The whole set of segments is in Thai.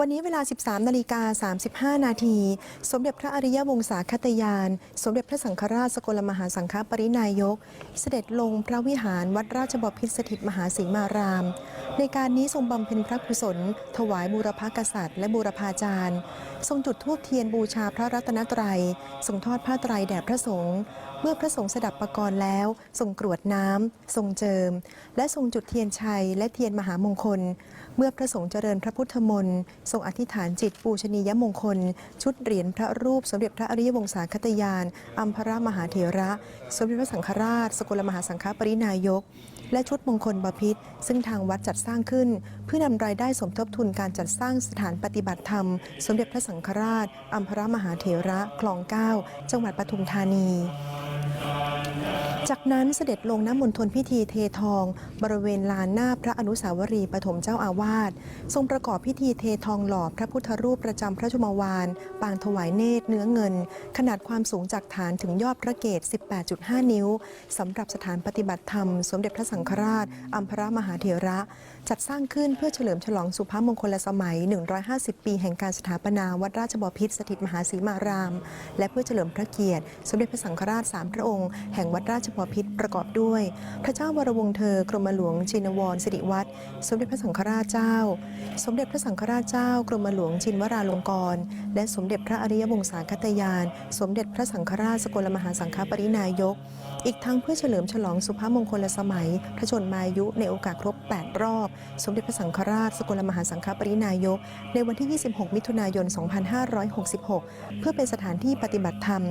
วันนี้เวลา 13 นาฬิกา 35 นาที สมเด็จพระอริยวงศาคตยาน สมเด็จพระสังฆราชสกลมหาสังฆปรินายก เสด็จลงพระวิหารวัดราชบพิตรสถิตมหาสีมาราม ในการนี้ทรงบำเพ็ญพระกุศล ถวายบูรพกษัตริย์และบูรพาจารย์ ทรงจุดธูปเทียนบูชาพระรัตนตรัย ทรงทอดผ้าไตรแด่พระสงฆ์เมื่อพระสงฆ์สดับประกรณ์แล้ว ทรงกรวดน้ำทรงเจิม และทรงจุดเทียนชัยและเทียนมหามงคล เมื่อพระสงฆ์เจริญพระพุทธมนต์ทรงอธิษฐานจิตปูชนียมงคล ชุดเหรียญพระรูปสมเด็จพระอริยวงศาคตยานอัมพรมหาเถระ สมเด็จพระสังฆราช สกลมหาสังฆปรินายก และชุดมงคลบพิษซึ่งทางวัดจัดสร้างขึ้น เพื่อนำรายได้สมทบทุนการจัดสร้างสถานปฏิบัติธรรม สมเด็จพระสังฆราชอัมพรมหาเถระคลองเก้าจังหวัดปทุมธานี จากนั้นเสด็จลงน้ำมนทนพิธีเททอง บริเวณลานหน้าพระอนุสาวรีย์ปฐมเจ้าอาวาสทรงประกอบพิธีเททองหล่อพระพุทธรูปประจำพระชมวาน ปางถวายเนตรเนื้อเงิน ขนาดความสูงจากฐานถึงยอดพระเกศ 18.5 นิ้วสำหรับสถานปฏิบัติธรรม สมเด็จพระสังฆราชอัมพรมหาเถระ จัดสร้างขึ้นเพื่อเฉลิมฉลองสุภาพมงคลสมัย 150 ปีแห่งการสถาปนาวัดราชบพิตรสถิตมหาสีมาราม และเพื่อเฉลิมพระเกียรติ สมเด็จพระสังฆราชสามพระองค์ แห่งวัดราชบพิตรประกอบด้วย พระเจ้าวรวงเธอกรมหลวงชินวรสิริวัตรสมเด็จพระสังฆราชเจ้า สมเด็จพระสังฆราชเจ้ากรมหลวงชินวราลงกรณ์และสมเด็จพระอริยวงศาคตยาน สมเด็จพระสังฆราชสกลมหาสังฆปรินายก อีกทั้งเพื่อเฉลิมฉลองสุภาพมงคลสมัย พระชนมายุในโอกาสครบ 8 รอบสมเด็จพระสังฆราช สกลมหาสังฆปรินายก ในวันที่ 26 มิถุนายน 2566 เพื่อเป็นสถานที่ปฏิบัติธรรม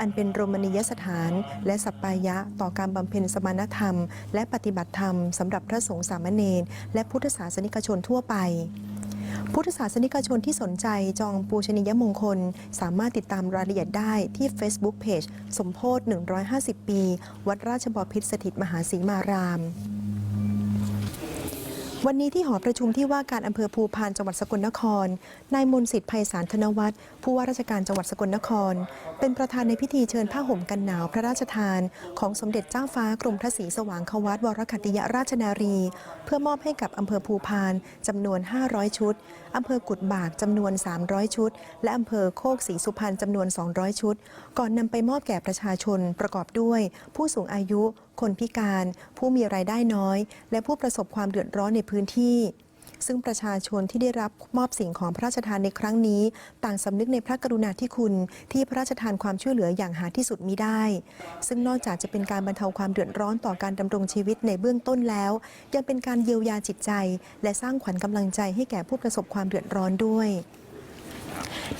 อันเป็นโรมณียสถาน และสัปปายะต่อการบำเพ็ญสมณธรรม และปฏิบัติธรรมสำหรับพระสงฆ์สามเณรและพุทธศาสนิกชนทั่วไปพุทธศาสนิกชนที่สนใจจองปูชนียมงคล สามารถติดตามรายละเอียดได้ที่ Facebook Page สมโพธ150 ปี วัดราชบพิตรสถิตมหาสีมาราม วันนี้ที่หอประชุมที่ว่าการอำเภอภูพานจังหวัดสกลนคร นายมนสิทธิ์ไพศาลธนวัฒน์ผู้ว่าราชการจังหวัดสกลนคร เป็นประธานในพิธีเชิญผ้าห่มกันหนาวพระราชทาน ของสมเด็จเจ้าฟ้ากรมพระศรีสว่างควัตวรคัตติยราชนารี เพื่อมอบให้กับอำเภอภูพานจำนวน 500 ชุดอำเภอกุดบากจำนวน 300 ชุด และอำเภอโคกศรีสุพรรณจำนวน 200 ชุด ก่อนนำไปมอบแก่ประชาชนประกอบด้วย ผู้สูงอายุ คนพิการ ผู้มีรายได้น้อย และผู้ประสบความเดือดร้อนในพื้นที่ ซึ่งประชาชนที่ได้รับมอบสิ่งของพระราชทานในครั้งนี้ ต่างสำนึกในพระกรุณาธิคุณที่พระราชทานความช่วยเหลืออย่างหาที่สุดมิได้ ซึ่งนอกจากจะเป็นการบรรเทาความเดือดร้อนต่อการดำรงชีวิตในเบื้องต้นแล้ว ยังเป็นการเยียวยาจิตใจ และสร้างขวัญกำลังใจให้แก่ผู้ประสบความเดือดร้อนด้วย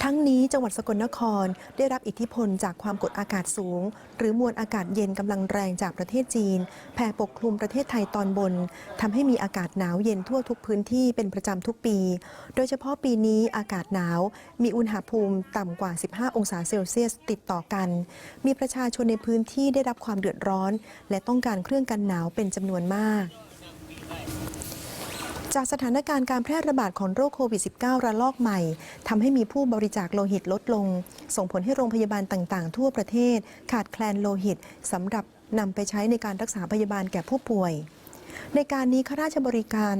ทั้งนี้จังหวัดสกลนครได้รับอิทธิพลจากความกดอากาศสูง หรือมวลอากาศเย็นกำลังแรงจากประเทศจีน แผ่ปกคลุมประเทศไทยตอนบนทำให้มีอากาศหนาวเย็นทั่วทุกพื้นที่เป็นประจำทุกปี โดยเฉพาะปีนี้อากาศหนาว มีอุณหภูมิต่ำกว่า 15 องศาเซลเซียสติดต่อกัน มีประชาชนในพื้นที่ได้รับความเดือดร้อน และต้องการเครื่องกันหนาวเป็นจำนวนมาก จากสถานการณ์การแพร่ระบาดของโรคโควิด -19 ระลอกใหม่ทำให้มีผู้บริจาคโลหิตลดลง ส่งผลให้โรงพยาบาลต่าง ๆ ทั่วประเทศ ขาดแคลนโลหิตสำหรับนำไปใช้ในการรักษาพยาบาลแก่ผู้ป่วย ในการนี้ข้าราชบริการ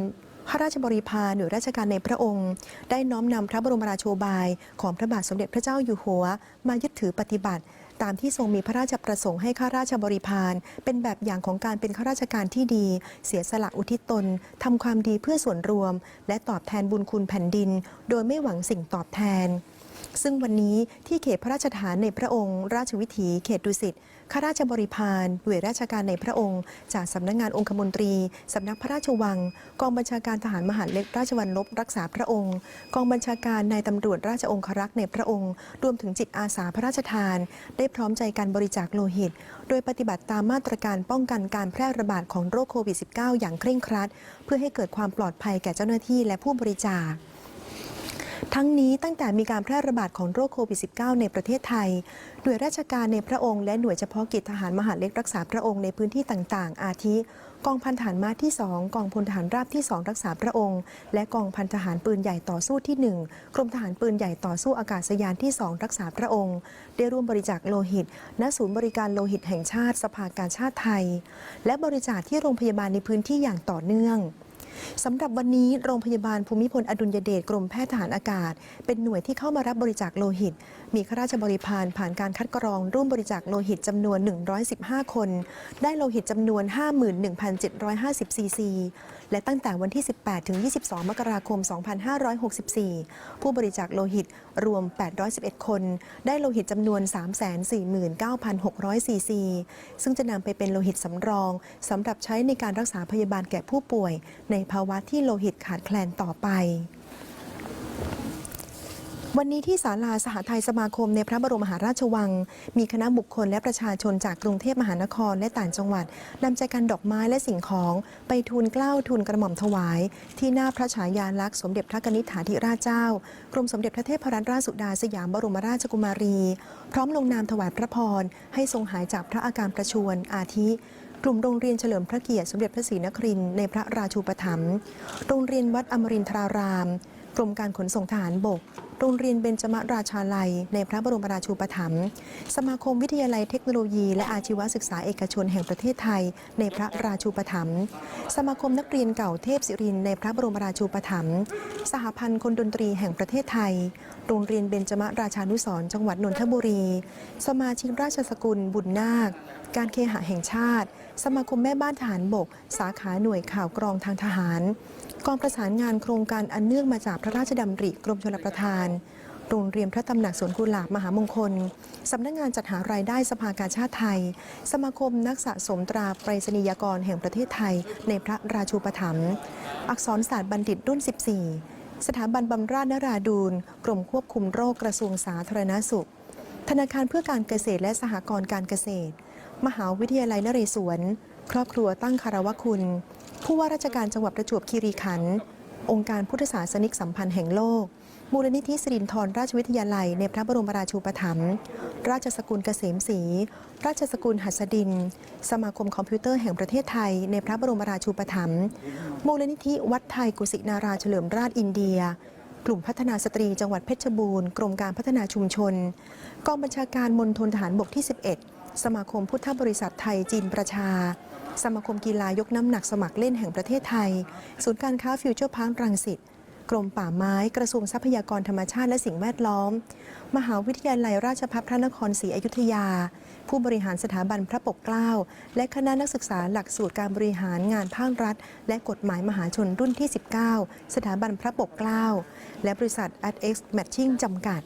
ข้าราชบริพารหน่วยราชการในพระองค์ ได้น้อมนำพระบรมราโชบาย ของพระบาทสมเด็จพระเจ้าอยู่หัว มายึดถือปฏิบัติ ตามที่ทรงมีพระราชประสงค์ให้ข้าราชบริพารเป็นแบบอย่างของการเป็นข้าราชการที่ดี เสียสละอุทิศตนทำความดีเพื่อส่วนรวม และตอบแทนบุญคุณแผ่นดิน โดยไม่หวังสิ่งตอบแทน ซึ่งวันนี้ที่เขตพระราชฐานในพระองค์ ราชวิถี เขตดุสิตข้าราชบริพารหน่วยราชการในพระองค์ จากสำนักงานองคมนตรี สำนักพระราชวัง กองบัญชาการทหารมหาเล็กราชวัลลบรักษาพระองค์ กองบัญชาการนายตำรวจราชองครักษ์ในพระองค์ รวมถึงจิตอาสาพระราชทาน ได้พร้อมใจการบริจาคโลหิต โดยปฏิบัติตามมาตรการป้องกันการแพร่ระบาดของโรคโควิด -19 อย่างเคร่งครัด เพื่อให้เกิดความปลอดภัยแก่เจ้าหน้าที่และผู้บริจาค ทั้งนี้ตั้งแต่มีการแพร่ระบาดของโรคโควิด -19 ในประเทศไทย หน่วยราชการในพระองค์และหน่วยเฉพาะกิจทหารมหาเล็กรักษาพระองค์ในพื้นที่ต่างๆ อาทิ กองพันทหารม้าที่ 2 กองพลทหารราบที่ 2 รักษาพระองค์ และกองพันทหารปืนใหญ่ต่อสู้ที่ 1 กรมทหารปืนใหญ่ต่อสู้อากาศยานที่ 2 รักษาพระองค์ ได้ร่วมบริจาคโลหิต ณ ศูนย์บริการโลหิตแห่งชาติสภากาชาติไทย และบริจาคที่โรงพยาบาลในพื้นที่อย่างต่อเนื่องสำหรับวันนี้โรงพยาบาลภูมิพลอดุลยเดชกรมแพทย์ทหารอากาศ เป็นหน่วยที่เข้ามารับบริจาคโลหิต มีข้าราชบริพารผ่านการคัดกรอง ร่วมบริจาคโลหิตจำนวน 115 คน ได้โลหิตจำนวน 51,750 ซีซี และตั้งแต่วันที่ 18 ถึง 22 มกราคม 2564 ผู้บริจาคโลหิตรวม 811 คน ได้โลหิตจำนวน 349,600 ซีซี ซึ่งจะนำไปเป็นโลหิตสำรองสำหรับใช้ในการรักษาพยาบาลแก่ผู้ป่วยในภาวะที่โลหิตขาดแคลนต่อไป วันนี้ที่ศาลาสหไทยสมาคมในพระบรมมหาราชวัง มีคณะบุคคลและประชาชนจากกรุงเทพมหานครและต่างจังหวัดนำใจกันดอกไม้และสิ่งของไปทูลเกล้าทูลกระหม่อมถวาย ที่หน้าพระฉายาลักษณ์สมเด็จพระกนิษฐาธิราชเจ้ากรมสมเด็จพระเทพรัตนราชสุดาสยามบรมราชกุมารี พร้อมลงนามถวายพระพรให้ทรงหายจากพระอาการประชวรอาทิ กลุ่มโรงเรียนเฉลิมพระเกียรติสมเด็จพระศรีนครินทร์ในพระราชูปถัมภ์โรงเรียนวัดอมรินทราราม กรมการขนส่งทหารบกโรงเรียนเบญจมราชาลัย ในพระบรมราชูปถัมภ์สมาคมวิทยาลัยเทคโนโลยี และอาชีวศึกษาเอกชนแห่งประเทศไทย ในพระราชูปถัมภ์สมาคมนักเรียนเก่าเทพศิรินในพระบรมราชูปถัมภ์สหพันธ์คนดนตรีแห่งประเทศไทย โรงเรียนเบญจมราชานุสรจังหวัดนนทบุรี สมาชิกราชสกุลบุญนาค การเคหะแห่งชาติ สมาคมแม่บ้านทหารบก สาขาหน่วยข่าวกรองทางทหาร กองประสานงานโครงการอันเนื่องมาจากพระราชดำริกรมชลประทานโรงเรียนพระตำหนักสวนกุหลาบมหามงคล สำนักงานจัดหารายได้สภากาชาติไทย สมาคมนักสะสมตราไปรษณียกรแห่งประเทศไทย ในพระราชูปถัมภ์อักษรศาสตร์บัณฑิตรุ่น 14 สถาบันบำราศนราดูล กรมควบคุมโรคกระทรวงสาธารณสุข ธนาคารเพื่อการเกษตรและสหกรณ์การเกษตร มหาวิทยาลัยนเรศวร ครอบครัวตั้งคารวะคุณ ผู้ว่าราชการจังหวัดประจวบคีรีขันธ์องค์การพุทธศาสนิกสัมพันธ์แห่งโลก มูลนิธิสิรินธรราชวิทยาลัย ในพระบรมราชูปถัมภ์ราชสกุลเกษมศรีราชสกุลหัสดิน สมาคมคอมพิวเตอร์แห่งประเทศไทย ในพระบรมราชูปถัมภ์มูลนิธิวัดไทยกุสินาราเฉลิมราชอินเดีย กลุ่มพัฒนาสตรีจังหวัดเพชรบูรณ์กรมการพัฒนาชุมชน กองบัญชาการมณฑลทหารบกที่ 11 สมาคมพุทธบริษัทไทยจีนประชาสมาคมกีฬายกน้ำหนักสมัครเล่นแห่งประเทศไทย ศูนย์การค้าฟิวเจอร์พาร์ครังสิต กรมป่าไม้กระทรวงทรัพยากรธรรมชาติและสิ่งแวดล้อม มหาวิทยาลัยราชภัฏพระนครศรีอยุธยา ผู้บริหารสถาบันพระปกเกล้า และคณะนักศึกษาหลักสูตรการบริหารงานภาครัฐ และกฎหมายมหาชนรุ่นที่ 19 สถาบันพระปกเกล้า และบริษัท AdX Matching จำกัด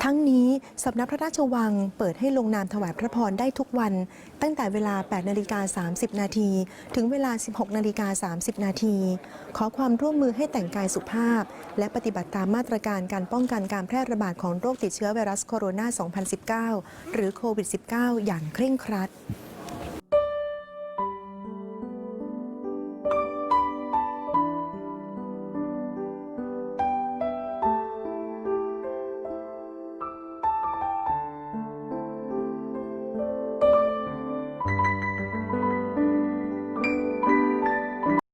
ทั้งนี้สำนักพระราชวังเปิดให้ลงนามถวายพระพรได้ทุกวัน ตั้งแต่เวลา 8 นาฬิกา 30 นาที ถึงเวลา 16 นาฬิกา 30 นาที ขอความร่วมมือให้แต่งกายสุภาพ และปฏิบัติตามมาตรการการป้องกันการแพร่ระบาดของโรคติดเชื้อไวรัสโคโรนา 2019 หรือโควิด -19 อย่างเคร่งครัด